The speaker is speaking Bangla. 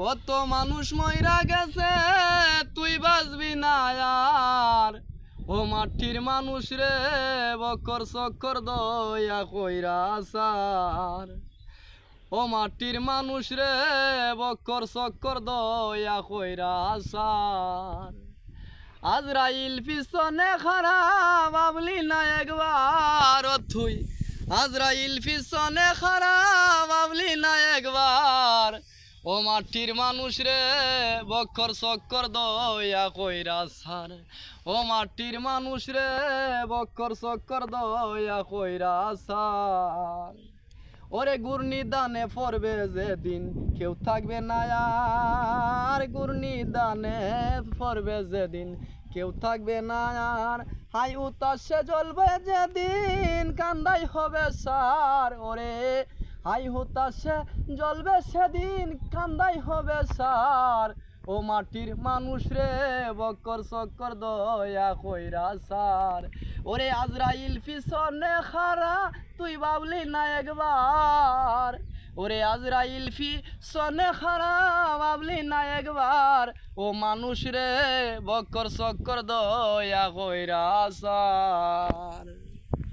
কত মানুষ মইরা গেছে, তুই বাঁচবি না আর। ও মাটির মানুষ রে, বকর চক্কর দয়া কইরা সার ও মাটির মানুষ রে, বকর চক্কর দয়া কইরা সার আজরাইল পিছনে খারাপ বাবলি না একবার। তুই আজরাইল পিছনে খারাপ বাবলি না একবার। ও মাটির মানুষ রে, বক্ষর চক্কর দয়া কইরা সার। ও মাটির মানুষ রে, বক্ষর চক্কর দয়া কইরা সার। ওরে গুর্নি দানে পড়বে যেদিন, কেউ থাকবে না আর। গুর্নি দানে পড়বে যেদিন, কেউ থাকবে না আর। হাই উতাসে জ্বলবে যেদিন, কান্দাই হবে সার। ওরে হাই হুতাসে জ্বলবে সেদিন, কান্দাই হবে সার। ও মাটির মানুষ রে, বকর চক্কর দয়া কইরা সার। ওরে আজরাইল পিছনে খারা তুই বাবলি না একবার। ওরে আজরাইল পিছনে খারা বাবলি না একবার। ও মানুষ রে, বকর চক্কর দয়া কইরা সার।